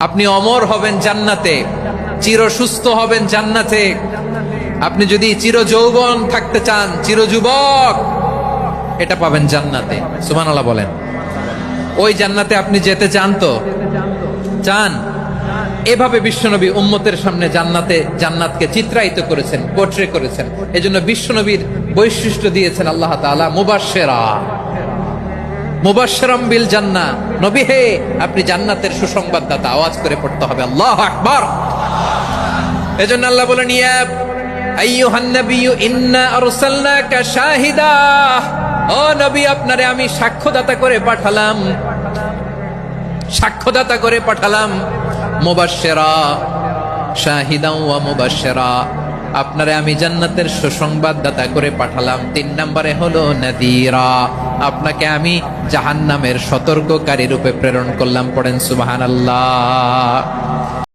আপনি অমর হবেন জান্নাতে, চির সুস্থ হবেন জান্নাতে। আপনি যদি চির যৌবন থাকতে চান, চির যুবক, এটা পাবেন জান্নাতে। সুবহানাল্লাহ বলেন। ওই জান্নাতে আপনি যেতে চান তো? চান? এভাবে বিশ্বনবী উম্মতের সামনে জান্নাতে, জান্নাতকে চিত্রায়িত করেছেন পোট্রে করেছেন। এজন্য বিশ্বনবীর বৈশিষ্ট্য দিয়েছেন আল্লাহ তাআলা মুবাশশিরা। মুবাশশিরাম বিল জান্নাহ। নবী হে, আপনি জান্নাতের সুসংবাদদাতা। আওয়াজ করে পড়তে হবে। আল্লাহু আকবার। এজন্য আল্লাহ বলেন, ইয়া শাহিদা। নবী, আপনারে আমি সাক্ষ্যদাতা করে পাঠালাম। সাক্ষ্যদাতা করে পাঠালাম। শাহিদা আপনারে আমি জান্নাতের সুসংবাদদাতা করে পাঠালাম। তিন নম্বরে হলো নাদিরা। আপনাকে আমি জাহান্নামের সতর্ককারী রূপে প্রেরণ করলাম পড়েন সুবহানাল্লাহ।